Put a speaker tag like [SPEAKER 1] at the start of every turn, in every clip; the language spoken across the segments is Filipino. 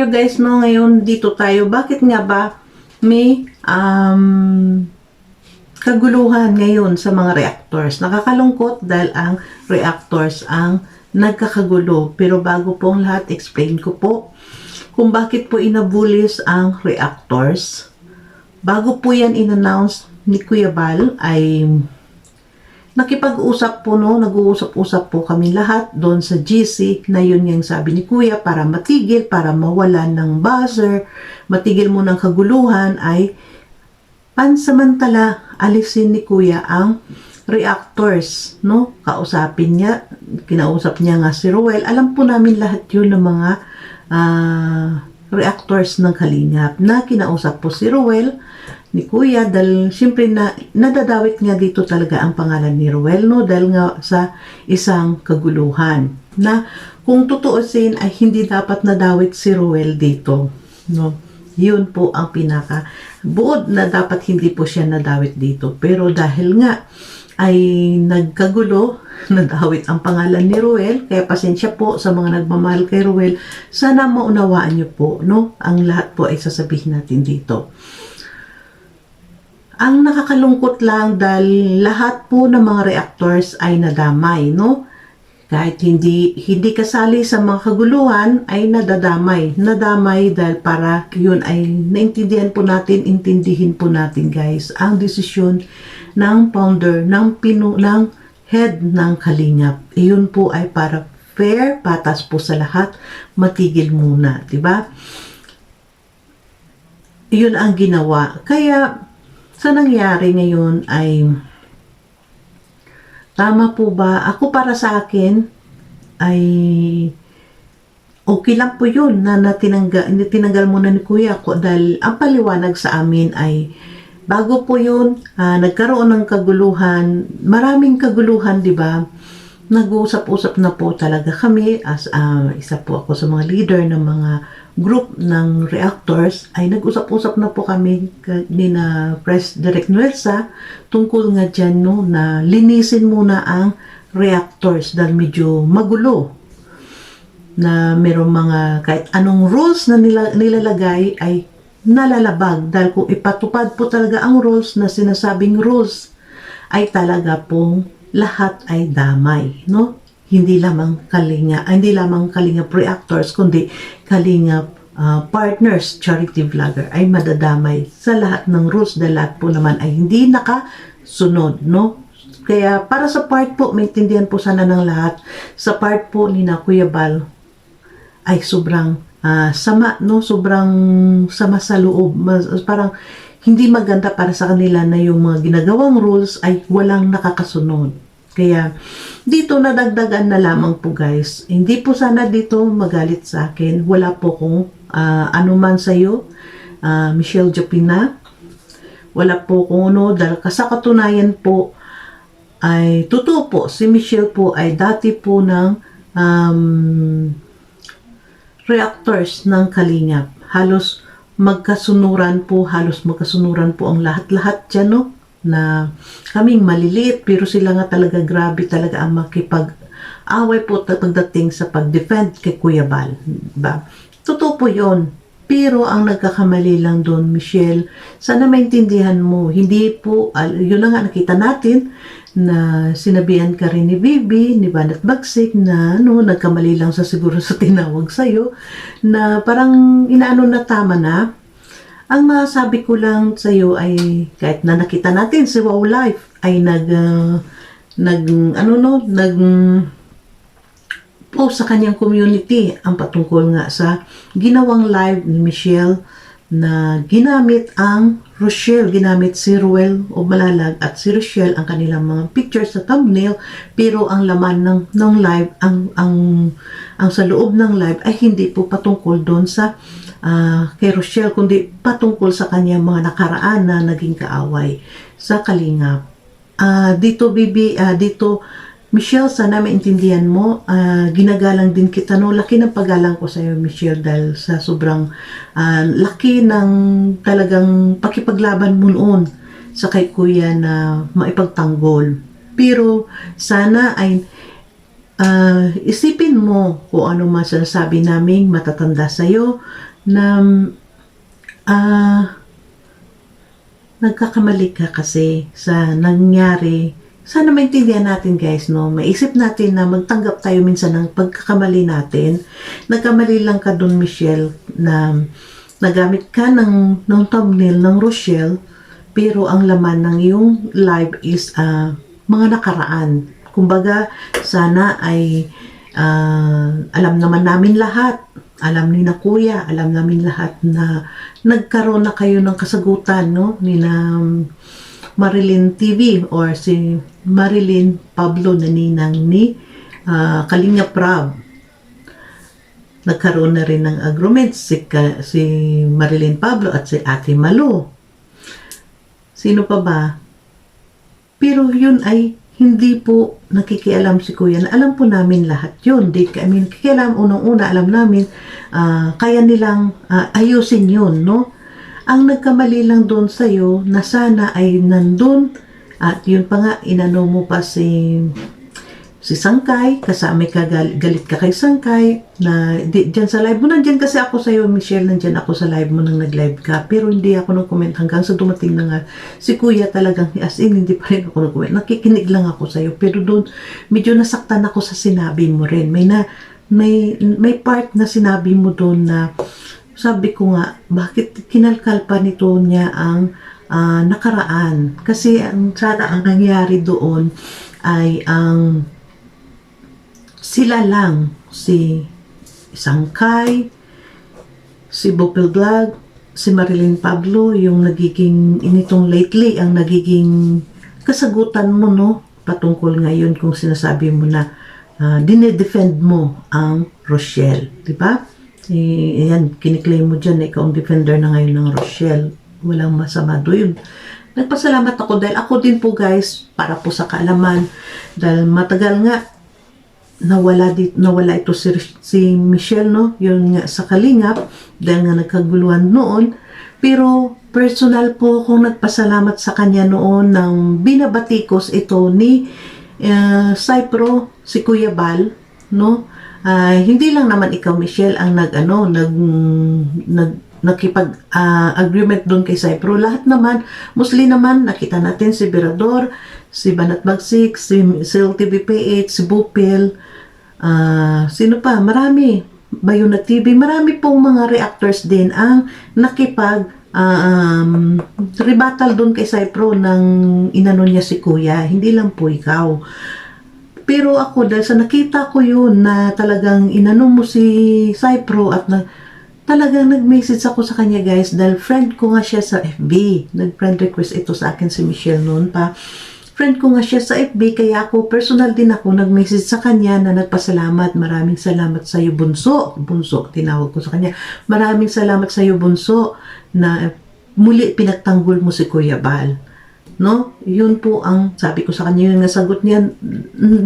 [SPEAKER 1] tayo guys no ngayon dito tayo. Bakit nga ba may um, kaguluhan ngayon sa mga reactors? Nakakalungkot dahil ang reactors ang nagkakagulo. Pero bago po lahat, explain ko po kung bakit po inabulis ang reactors. Bago po yan in-announce ni Kuya Bal ay nakipag-usap po no, nag-uusap-usap po kami lahat doon sa GC na yun yung sabi ni Kuya para matigil, para mawalan ng buzzer, matigil mo ng kaguluhan ay pansamantala alisin ni Kuya ang reactors, no? Kausapin niya, kinausap niya nga si Ruel. Alam po namin lahat yun ng mga ah, reactors ng Kalingap na kinausap po si Ruel ni Kuya dahil siyempre na nadadawit nga dito talaga ang pangalan ni Ruel no? Dahil nga sa isang kaguluhan na kung tutuusin ay hindi dapat nadawit si Ruel dito no? Yun po ang pinaka buod na dapat hindi po siya nadawit dito. Pero dahil nga ay nagkagulo nadawit ang pangalan ni Ruel kaya pasensya po sa mga nagmamahal kay Ruel. Sana maunawaan niyo po no? Ang lahat po ay sasabihin natin dito ang nakakalungkot lang dahil lahat po ng mga reactors ay nadamay, no? Kahit hindi hindi kasali sa mga kaguluhan ay nadadamay. Nadamay dahil para yun ay naintindihan po natin, intindihin po natin guys ang desisyon ng founder ng pinu ng head ng Kalingap. Iyon po ay para fair, patas po sa lahat, matigil muna, 'di ba? Iyon ang ginawa. Kaya sa nangyari ngayon ay tama po ba? Ako para sa akin ay okay lang po yun na, na tinanggal, muna ni Kuya ko dahil ang paliwanag sa amin ay bago po yun, ah, nagkaroon ng kaguluhan, maraming kaguluhan, di ba? Nag-uusap-usap na po talaga kami as ah, isa po ako sa mga leader ng mga group ng reactors. Ay nag-usap-usap na po kami ka- ni na Press Direct Nuelsa tungkol nga dyan no, na linisin muna ang reactors dahil medyo magulo na merong mga kahit anong rules na nila, nilalagay ay nalalabag. Dahil kung ipatupad po talaga ang rules na sinasabing rules ay talaga pong lahat ay damay, no? Hindi lamang kalinga, ah, hindi lamang kalinga reactors kundi kalinga ah, partners, charity vlogger ay madadamay sa lahat ng rules dahil lahat po naman ay hindi nakasunod, no? Kaya para sa part po, maintindihan po sana ng lahat, sa part po ni na Kuya Bal, ay sobrang ah, sama, no? Sobrang sama sa loob. Mas, parang hindi maganda para sa kanila na yung mga ginagawang rules ay walang nakakasunod. Kaya dito nadagdagan na lamang po guys. Hindi po sana dito magalit sa akin. Wala po kung ah, anuman sa iyo, ah, Michelle Jopina. Wala po kung ano, dahil sa katunayan po, ay totoo po, si Michelle po ay dati po ng um, reactors ng Kalingap. Halos magkasunuran po, halos magkasunuran po ang lahat-lahat dyan, no? Na kaming maliliit, pero sila nga talaga grabe talaga ang makipag away po pagdating sa pag-defend kay Kuya Bal. Ba? Totoo po yon. Pero ang nagkakamali lang doon, Michelle, sana maintindihan mo, hindi po, yun na nga nakita natin, na sinabihan ka rin ni Bibi, ni Banat Bagsik, na ano, nagkamali lang sa siguro sa tinawag sa'yo, na parang inaano na tama na. Ang masabi ko lang sa'yo ay, kahit na nakita natin si Wow Life, ay nag, ah, nag, ano no, nag, post sa kanyang community ang patungkol nga sa ginawang live ni Michelle na ginamit ang Rochelle, ginamit si Ruel o Malalag at si Rochelle ang kanilang mga pictures sa thumbnail pero ang laman ng, ng live, ang, ang, ang sa loob ng live ay hindi po patungkol doon sa ah, kay Rochelle kundi patungkol sa kanyang mga nakaraan na naging kaaway sa Kalingap. Ah, dito Bibi, ah, dito Michelle, sana maintindihan mo, ah, ginagalang din kita, no? Laki ng paggalang ko sa iyo, Michelle, dahil sa sobrang ah, laki ng talagang pakipaglaban mo noon sa kay kuya na maipagtanggol. Pero sana ay ah, isipin mo kung ano man sinasabi naming matatanda sa'yo na ah, nagkakamali ka kasi sa nangyari. Sana maintindihan natin guys, no? Maisip natin na magtanggap tayo minsan ng pagkakamali natin. Nagkamali lang ka dun, Michelle, na nagamit ka ng, ng thumbnail ng Rochelle, pero ang laman ng iyong live is ah, mga nakaraan. Kumbaga, sana ay ah, alam naman namin lahat. Alam ni na kuya, alam namin lahat na nagkaroon na kayo ng kasagutan, no? Ni na um, Marilyn TV or si Marilyn Pablo na ninang ni ah, Kalinga Prab. Nagkaroon na rin ng agreement si, Ka- si Marilyn Pablo at si Ate Malu. Sino pa ba? Pero yun ay hindi po nakikialam si Kuya. Alam po namin lahat yun. Di kami nakikialam. Unang-una alam namin ah, kaya nilang ah, ayusin yun, no? Ang nagkamali lang doon sa'yo na sana ay nandun at yun pa nga, inano mo pa si si Sangkay, kasama ka gal- galit ka kay Sangkay, na di, dyan sa live mo, nandyan kasi ako sa'yo, Michelle, nandyan ako sa live mo nang nag-live ka, pero hindi ako nang comment hanggang sa dumating na nga, si Kuya talagang, as in, hindi pa rin ako nang comment, nakikinig lang ako sa'yo, pero doon, medyo nasaktan ako sa sinabi mo rin, may na, may, may part na sinabi mo doon na, sabi ko nga, bakit kinalkal pa nito niya ang ah, nakaraan? Kasi ang sana ang nangyari doon ay ang sila lang si Sangkay, si Bopel Vlog, si Marilyn Pablo, yung nagiging, initong lately, ang nagiging kasagutan mo, no? Patungkol ngayon kung sinasabi mo na uh, dinedefend mo ang Rochelle, di ba? Eh, ayan, kiniklaim mo dyan ikaw ang defender na ngayon ng Rochelle. Walang masama doon. Nagpasalamat ako dahil ako din po guys, para po sa kaalaman, dahil matagal nga nawala dit nawala ito si, si Michelle no yun nga sa Kalingap dahil nga nagkaguluhan noon pero personal po akong nagpasalamat sa kanya noon nang binabatikos ito ni uh, Cypro si Kuya Bal no Ah, hindi lang naman ikaw Michelle ang nag ano nag nag nakipag ah, agreement doon kay Cypro lahat naman mostly naman nakita natin si Birador si Banat Bagsik si Sil TVP8 si Bupil Ah, sino pa? Marami. Bayona TV, marami pong mga reactors din ang nakipag ah, um, rebuttal doon kay Cypro ng inano niya si Kuya. Hindi lang po ikaw. Pero ako, dahil sa nakita ko yun na talagang inano mo si Cypro at na, talagang nag-message ako sa kanya guys dahil friend ko nga siya sa FB. Nag-friend request ito sa akin si Michelle noon pa friend ko nga siya sa FB, kaya ako, personal din ako, nag-message sa kanya na nagpasalamat. Maraming salamat sa iyo, Bunso. Bunso, tinawag ko sa kanya. Maraming salamat sa iyo, Bunso, na muli pinagtanggol mo si Kuya Bal. No? Yun po ang sabi ko sa kanya, yung nasagot niya,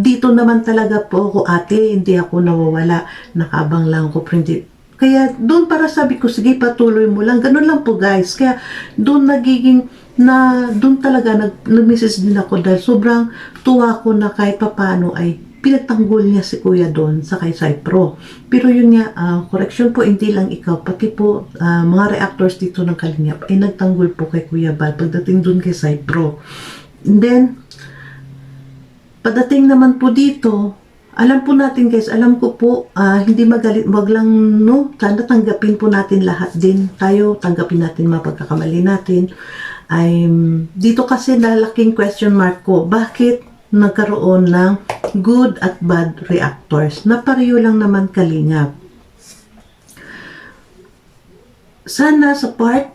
[SPEAKER 1] dito naman talaga po ako, ate, hindi ako nawawala. Nakabang lang ako, hindi, kaya doon para sabi ko, sige patuloy mo lang. Ganun lang po guys. Kaya doon nagiging na doon talaga nag, nag-message din ako dahil sobrang tuwa ko na kahit papano ay pinagtanggol niya si Kuya doon sa kay Cypro. Pero yun nga, ah, correction po, hindi lang ikaw, pati po ah, mga reactors dito ng Kalingap ay nagtanggol po kay Kuya Bal pagdating doon kay Cypro. And then, pagdating naman po dito, alam po natin guys, alam ko po, ah, hindi magalit, wag lang, no, sana tanggapin po natin lahat din. Tayo, tanggapin natin mga pagkakamali natin. Ay, dito kasi lalaking question mark ko, bakit nagkaroon ng good at bad reactors na pareho lang naman kalingap. Sana sa part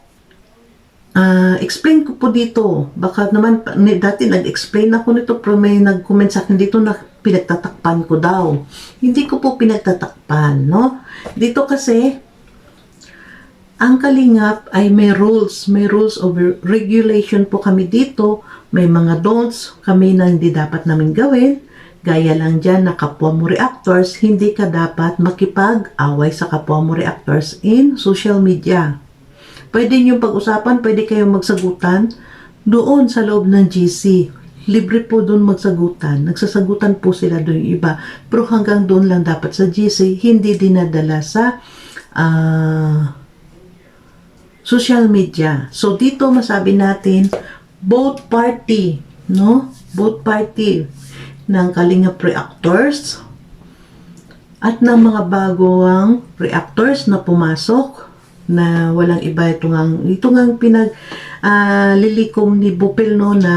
[SPEAKER 1] Ah, explain ko po dito. Baka naman, dati nag-explain ako nito pero may nag-comment sa akin dito na pinagtatakpan ko daw. Hindi ko po pinagtatakpan, no? Dito kasi, ang kalingap ay may rules. May rules of regulation po kami dito. May mga don'ts kami na hindi dapat namin gawin. Gaya lang dyan na kapwa mo reactors, hindi ka dapat makipag-away sa kapwa mo reactors in social media. Pwede niyong pag-usapan, pwede kayong magsagutan doon sa loob ng GC. libre po doon magsagutan. Nagsasagutan po sila doon yung iba. Pero hanggang doon lang dapat sa GC, hindi dinadala sa ah, social media. So dito masabi natin both party, no? Both party ng Kalingap reactors at ng mga bagong reactors na pumasok na walang iba. Ito nga ito nga pinag ah, lilikom ni Bupil no na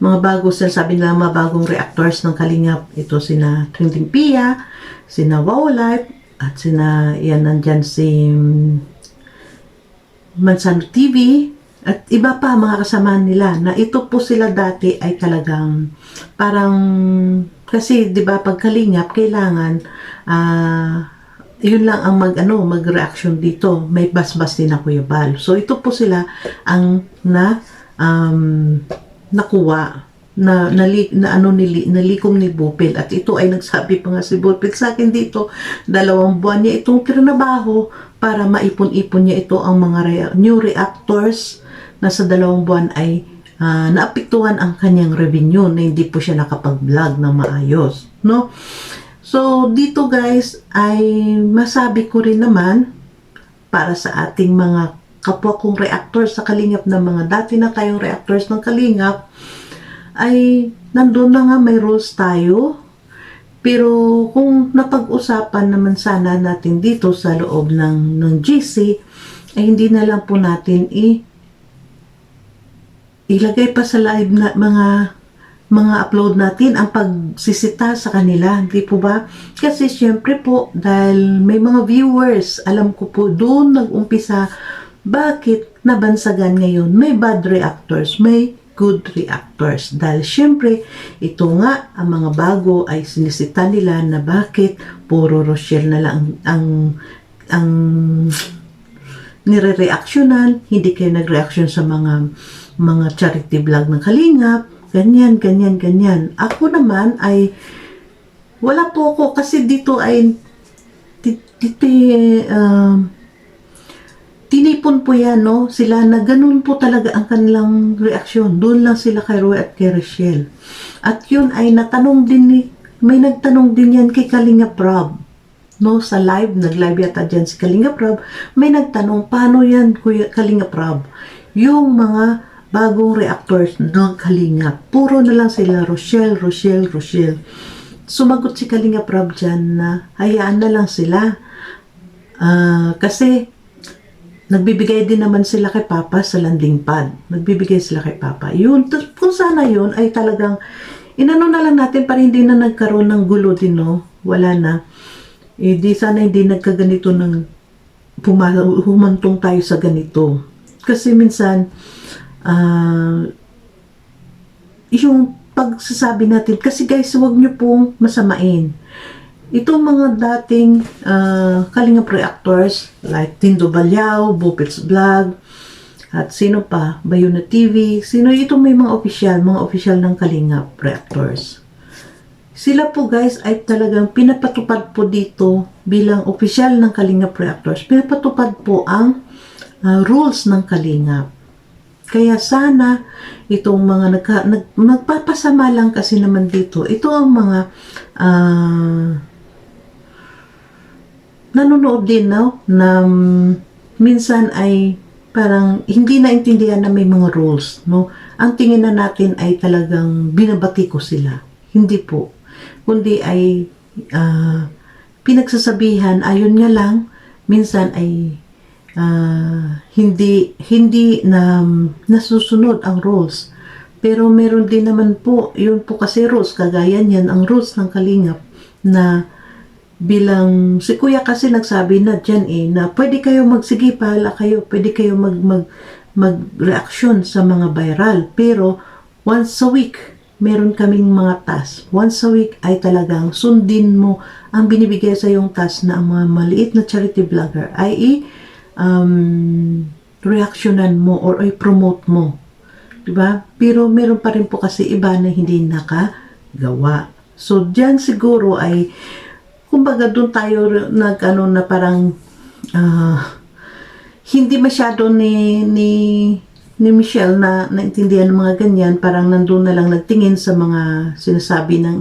[SPEAKER 1] mga bago sabi nila mga bagong reactors ng Kalingap ito sina Trending Pia sina Wow Life at sina yan nandyan si Mansano TV at iba pa mga kasamahan nila na ito po sila dati ay talagang parang kasi 'di ba pag kalingap kailangan ah yun lang ang mag ano mag-reaction dito. May basbas din na Kuya Bal. So ito po sila ang na um, nakuha na, nali, na ano nili, nalikom ni Bupil. At ito ay nagsabi pa nga si Bupil sa akin dito dalawang buwan niya itong trinabaho para maipon-ipon niya ito ang mga rea- new reactors na sa dalawang buwan ay ah, naapektuhan ang kanyang revenue na hindi po siya nakapag-vlog na maayos no So, dito guys, ay masabi ko rin naman para sa ating mga kapwa kong reactors sa Kalingap na mga dati na tayong reactors ng Kalingap, ay nandun na nga may rules tayo. Pero kung napag-usapan naman sana natin dito sa loob ng, ng GC, ay hindi na lang po natin i ilagay pa sa live na mga mga upload natin ang pagsisita sa kanila, hindi po ba? Kasi syempre po, dahil may mga viewers, alam ko po, doon nag-umpisa, bakit nabansagan ngayon? May bad reactors, may good reactors. Dahil syempre, ito nga, ang mga bago ay sinisita nila na bakit puro Rochelle na lang ang, ang nire-reactionan, hindi kayo nag-reaction sa mga mga charity vlog ng Kalingap, ganyan, ganyan, ganyan. Ako naman ay wala po ako kasi dito ay ti- dito eh, um, tinipon po yan, no? Sila na ganun po talaga ang kanilang reaksyon. Doon lang sila kay Roy at kay Rochelle. At yun ay natanong din ni, may nagtanong din yan kay Kalinga Prab. No, sa live, nag-live yata dyan si Kalinga Prab. May nagtanong, paano yan, Kuya Kalinga Prab? Yung mga bagong reactors ng Kalinga. Puro na lang sila, Rochelle, Rochelle, Rochelle. Sumagot si Kalinga Prab dyan na hayaan na lang sila. Ah, kasi nagbibigay din naman sila kay Papa sa landing pad. Nagbibigay sila kay Papa. Yun, kung sana yun ay talagang inano na lang natin para hindi na nagkaroon ng gulo din, no? Wala na. Eh, di sana hindi nagkaganito ng humantong tayo sa ganito. Kasi minsan, ah, yung pagsasabi natin, kasi guys, huwag nyo pong masamain. Itong mga dating uh, Kalingap reactors like Tindo Balyao, Bupits Vlog, at sino pa, Bayuna TV, sino itong may mga official, mga official ng Kalingap reactors. Sila po guys ay talagang pinapatupad po dito bilang official ng Kalingap reactors. Pinapatupad po ang uh, rules ng Kalingap. Kaya sana itong mga nagka, nag, magpapasama lang kasi naman dito. Ito ang mga ah, nanonood din no, na minsan ay parang hindi naintindihan na may mga rules. No? Ang tingin na natin ay talagang binabati ko sila. Hindi po. Kundi ay ah, pinagsasabihan, ayun nga lang, minsan ay ah, hindi hindi na nasusunod ang rules. Pero meron din naman po, yun po kasi rules, kagaya niyan, ang rules ng kalingap na bilang, si kuya kasi nagsabi na dyan eh, na pwede kayo magsige, pahala kayo, pwede kayo mag, mag, mag-reaction sa mga viral. Pero, once a week, meron kaming mga task. Once a week ay talagang sundin mo ang binibigay sa yung task na ang mga maliit na charity vlogger ay i- um, reactionan mo or ay promote mo. Diba? Pero meron pa rin po kasi iba na hindi nakagawa. So, diyan siguro ay, kumbaga doon tayo nag, ano, na parang, ah, hindi masyado ni, ni, ni Michelle na naintindihan ng mga ganyan, parang nandun na lang nagtingin sa mga sinasabi ng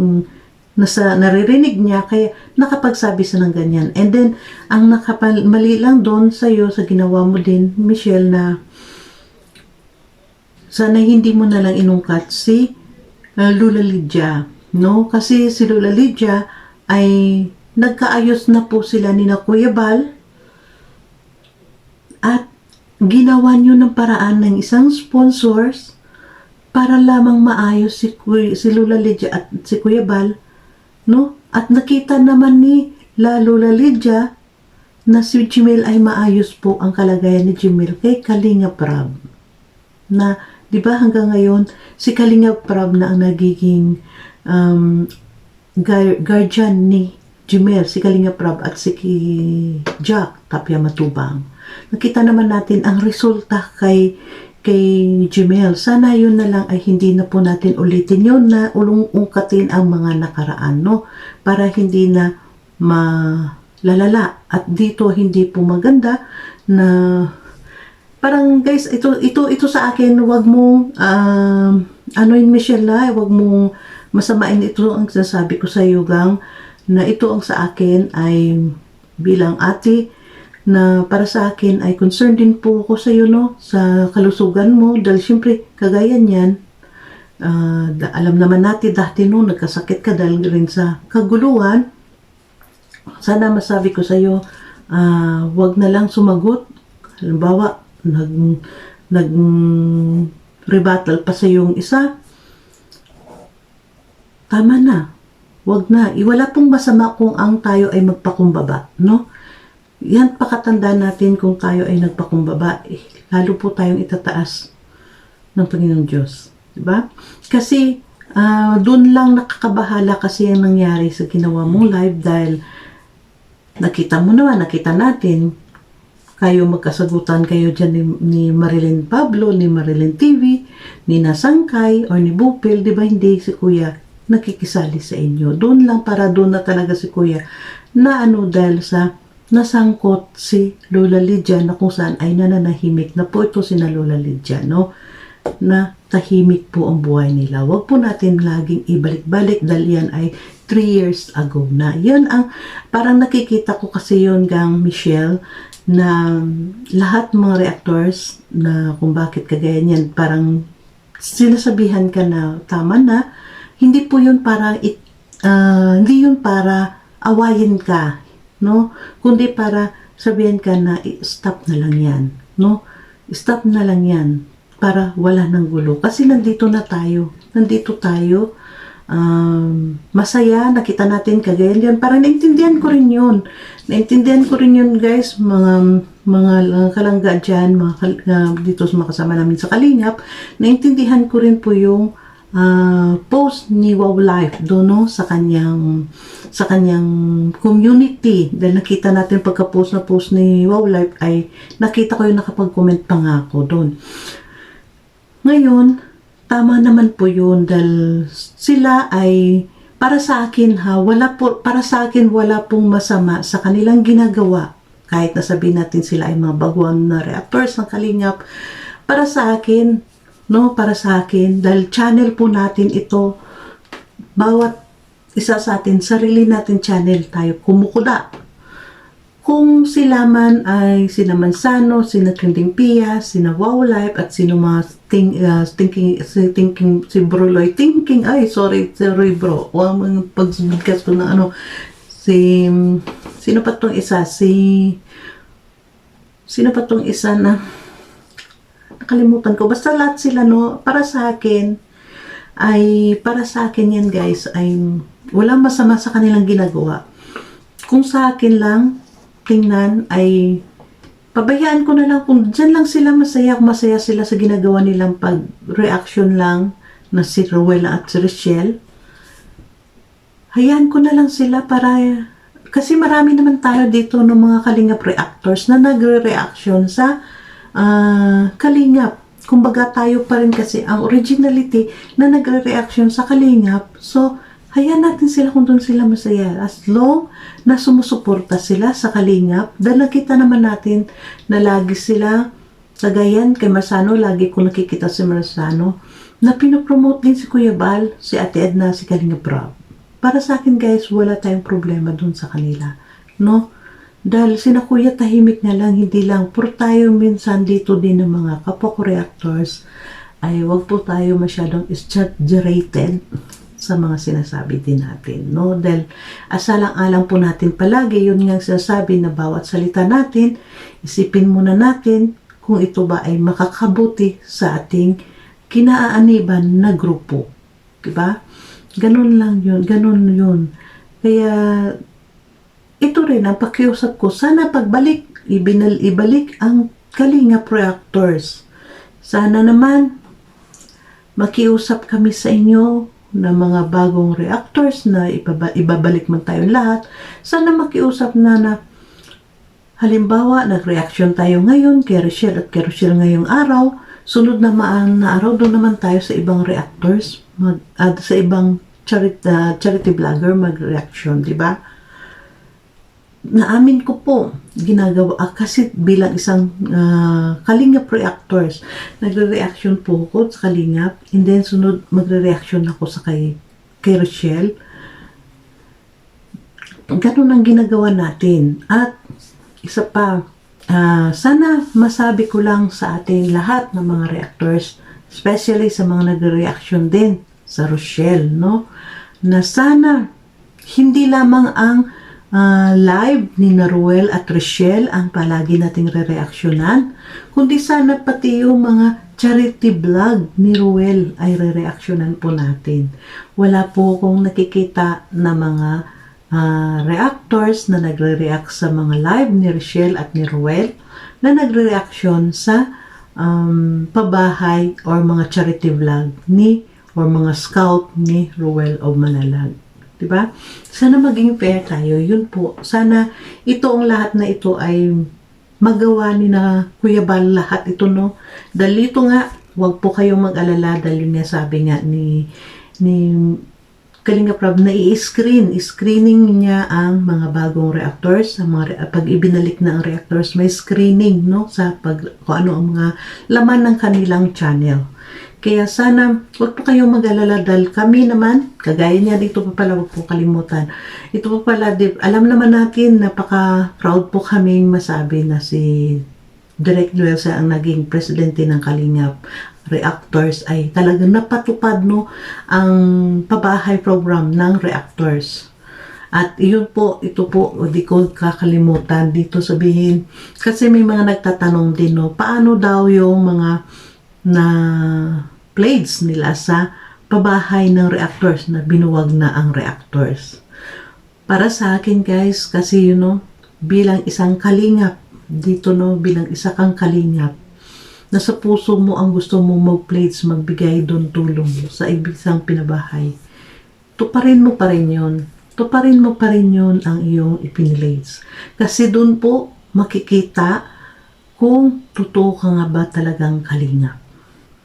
[SPEAKER 1] nasa naririnig niya kaya nakapagsabi siya ng ganyan. And then ang nakapal mali lang doon sa iyo sa ginawa mo din Michelle na sana hindi mo na lang inungkat si uh, Lula Lydia, no? Kasi si Lula Lydia ay nagkaayos na po sila ni na Kuya Bal at ginawa niyo ng paraan ng isang sponsors para lamang maayos si, si Lula Lydia at si Kuya Bal, no? At nakita naman ni La Lydia na si Jimel ay maayos po ang kalagayan ni Jimel kay Kalinga Prab. Na, di ba hanggang ngayon, si Kalinga Prab na ang nagiging um, guar- guardian ni Jimel, si Kalinga Prab at si Jack Tapia Matubang. Nakita naman natin ang resulta kay kay Jimel. Sana yun na lang ay hindi na po natin ulitin yun na ulong-ungkatin ang mga nakaraan, no? Para hindi na malalala. At dito hindi po maganda na parang guys, ito ito ito sa akin, wag mong um, ano yun Michelle, ah, wag mong masamain ito ang sinasabi ko sa iyo gang na ito ang sa akin ay bilang ate na para sa akin ay concerned din po ako sa iyo no? Sa kalusugan mo. Dahil syempre kagaya niyan da- alam naman natin dati no nagkasakit ka dahil rin sa kaguluhan. Sana masabi ko sa iyo ah, wag na lang sumagot. Halimbawa nag nag rebuttal pa sa yung isa. Tama na. Wag na. Iwala pong masama kung ang tayo ay magpakumbaba no yan pakatanda natin kung tayo ay nagpakumbaba, eh, lalo po tayong itataas ng Panginoong Diyos. Diba? Kasi ah, doon lang nakakabahala kasi ang nangyari sa ginawa mong live dahil nakita mo naman, nakita natin, kayo magkasagutan kayo dyan ni, ni Marilyn Pablo, ni Marilyn TV, ni Nasangkay, or ni Bupil, di ba hindi si Kuya nakikisali sa inyo. Doon lang para doon na talaga si Kuya na ano dahil sa nasangkot si Lola Lydia na kung saan ay nananahimik na po ito si na Lola Lydia, no? Na tahimik po ang buhay nila. Huwag po natin laging ibalik-balik dahil yan ay 3 years ago na. Yan ang, parang nakikita ko kasi yon gang Michelle, na lahat mga reactors na kung bakit kagaya niyan, parang sinasabihan ka na tama na, hindi po yun para it, ah, hindi yun para awayin ka, no? Kundi para sabihin ka na "I- stop na lang 'yan, no? Stop na lang 'yan para wala nang gulo. Kasi nandito na tayo. Nandito tayo. Um, masaya, nakita natin kagaya yan. Parang naintindihan ko rin yun. Naintindihan ko rin yun, guys, mga mga kalangga dyan, mga uh, dito sa mga kasama namin sa Kalingap. Naintindihan ko rin po yung ah, post ni Wow Life doon no, sa kanyang sa kanyang community dahil nakita natin pagka-post na post ni Wow Life ay nakita ko yung nakapag-comment pa nga ako doon. Ngayon, tama naman po yun dahil sila ay para sa akin ha, wala po, para sa akin wala pong masama sa kanilang ginagawa. Kahit nasabihin natin sila ay mga baguang na reactors ng kalingap. Para sa akin, no, para sa akin, dahil channel po natin ito, bawat isa sa atin, sarili natin channel tayo kumukuda. Kung sila man ay sina Mansano, sina Trending Pia, sina Wow Life, at sino mga think, uh, thinking, si, thinking, si Bruloy Thinking, ay sorry, sorry bro, o mga pagbigkas ko na ano, si, sino pa tong isa, si, sino pa tong isa na, nakalimutan ko, basta lahat sila no, para sa akin, ay, para sa akin yan guys, ay, walang masama sa kanilang ginagawa. Kung sa akin lang, tingnan ay pabayaan ko na lang kung dyan lang sila masaya, kung masaya sila sa ginagawa nilang pag-reaction lang na si Rowella at si Richelle. Hayaan ko na lang sila para kasi marami naman tayo dito ng mga kalingap reactors na nagre-reaction sa ah, kalingap. Kumbaga tayo pa rin kasi ang originality na nagre-reaction sa kalingap. So, hayaan natin sila kung doon sila masaya. As long na sumusuporta sila sa kalingap, dahil nakita naman natin na lagi sila Kagayan kay Marsano, lagi ko nakikita si Marsano na pinopromote din si Kuya Bal, si Ate Edna, si Kalinga Prab. Para sa akin guys, wala tayong problema dun sa kanila. No? Dahil sina Kuya tahimik na lang, hindi lang. Puro tayo minsan dito din ng mga kapwa ko reactors ay wag po tayo masyadong exaggerated sa mga sinasabi din natin. No? Dahil asalang-alang po natin palagi, yun nga sinasabi na bawat salita natin, isipin muna natin kung ito ba ay makakabuti sa ating kinaaaniban na grupo. Diba? Ganun lang yun. Ganun yun. Kaya, ito rin ang pakiusap ko. Sana pagbalik, ibinal, ibalik ang Kalinga Reactors. Sana naman, makiusap kami sa inyo na mga bagong reactors na ibaba, ibabalik man tayo lahat. Sana makiusap na na Halimbawa, nag-reaction tayo ngayon kay Rochelle at kay Rochelle ngayong araw. Sunod na maan na araw, doon naman tayo sa ibang reactors, mag, ah, sa ibang charity, ah, charity vlogger mag-reaction, di ba? Naamin ko po, ginagawa, ah, kasi bilang isang ah, Kalingap reactors, nagre-reaction po ako sa Kalingap, and then sunod magre-reaction ako sa kay, kay Rochelle. Ganun ang ginagawa natin. At isa pa, ah, sana masabi ko lang sa ating lahat ng mga reactors, especially sa mga nagre-reaction din sa Rochelle, no? Na sana hindi lamang ang ah, live ni Naruel at Rochelle ang palagi nating re-reactionan, kundi sana pati yung mga charity vlog ni Ruel ay re-reactionan po natin. Wala po akong nakikita na mga ah, reactors na nagre-react sa mga live ni Rochelle at ni Ruel na nagre-reaction sa um, pabahay or mga charity vlog ni or mga scout ni Ruel of Malalag. 'Di ba? Sana maging fair tayo. Yun po. Sana ito ang lahat na ito ay magawa ni na Kuya Bal lahat ito no. Dahil ito nga, wag po kayong mag-alala dahil nga sabi nga ni ni Kalinga Prab na i-screen, screening niya ang mga bagong reactors, sa mga re- pag ibinalik na ang reactors, may screening no sa pag kung ano ang mga laman ng kanilang channel. Kaya sana, huwag po kayong mag-alala dahil kami naman, kagaya niya dito pa pala, huwag po kalimutan. Ito po pala, alam naman natin, napaka-proud po kaming masabi na si Direk Duelsa ang naging presidente ng Kalingap Reactors ay talagang napatupad no ang pabahay program ng reactors. At iyon po, ito po, di ko kakalimutan dito sabihin. Kasi may mga nagtatanong din, no, paano daw yung mga na blades nila sa pabahay ng reactors na binuwag na ang reactors. Para sa akin guys, kasi you know, bilang isang kalingap, dito no, bilang isa kang kalingap, nasa puso mo ang gusto mo mag-plates, magbigay doon tulong sa isang pinabahay. Tuparin mo pa rin yun. Tuparin mo pa rin yun ang iyong ipinilates. Kasi doon po makikita kung totoo ka nga ba talagang kalingap.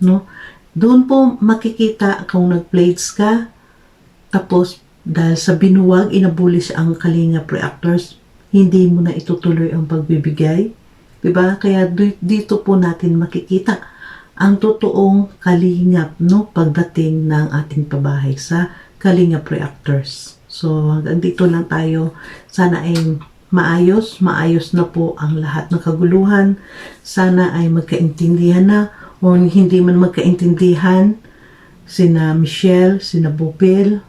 [SPEAKER 1] No? Doon po makikita kung nag-plates ka, tapos dahil sa binuwag, inabulis ang kalingap reactors, hindi mo na itutuloy ang pagbibigay. Diba? Kaya di- dito po natin makikita ang totoong kalingap no pagdating ng ating pabahay sa kalingap reactors. So hanggang dito lang tayo. Sana ay maayos, maayos na po ang lahat ng kaguluhan. Sana ay magkaintindihan na o hindi man magkaintindihan sina Michelle, sina Bupil,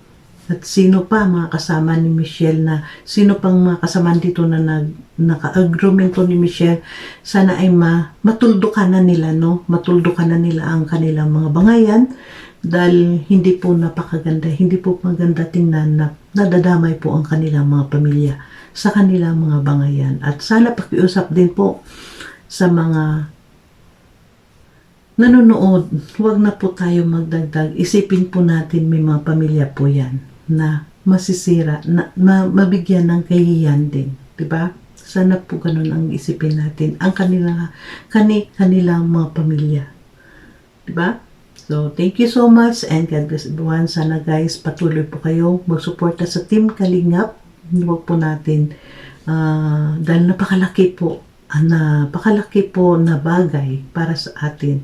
[SPEAKER 1] at sino pa mga kasama ni Michelle na sino pang mga kasama dito na nag naka-agrumento ni Michelle sana ay ma, matuldukan na nila no? Matuldukan na nila ang kanilang mga bangayan dahil hindi po napakaganda hindi po maganda tingnan na nadadamay po ang kanilang mga pamilya sa kanilang mga bangayan. At sana pakiusap din po sa mga nanonood, huwag na po tayo magdagdag. Isipin po natin may mga pamilya po yan na masisira, na, ma, mabigyan ng kahiyan din. 'di ba? Sana po ganun ang isipin natin. Ang kanila, kani, kanilang mga pamilya. ba? So, thank you so much and God bless everyone. Sana guys, patuloy po kayo magsuporta sa Team Kalingap. Huwag po natin, ah, dahil napakalaki po napakalaki po na bagay para sa atin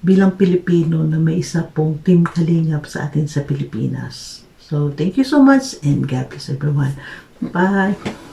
[SPEAKER 1] bilang Pilipino na may isa pong Team Kalingap sa atin sa Pilipinas. So, thank you so much and God bless everyone. Bye!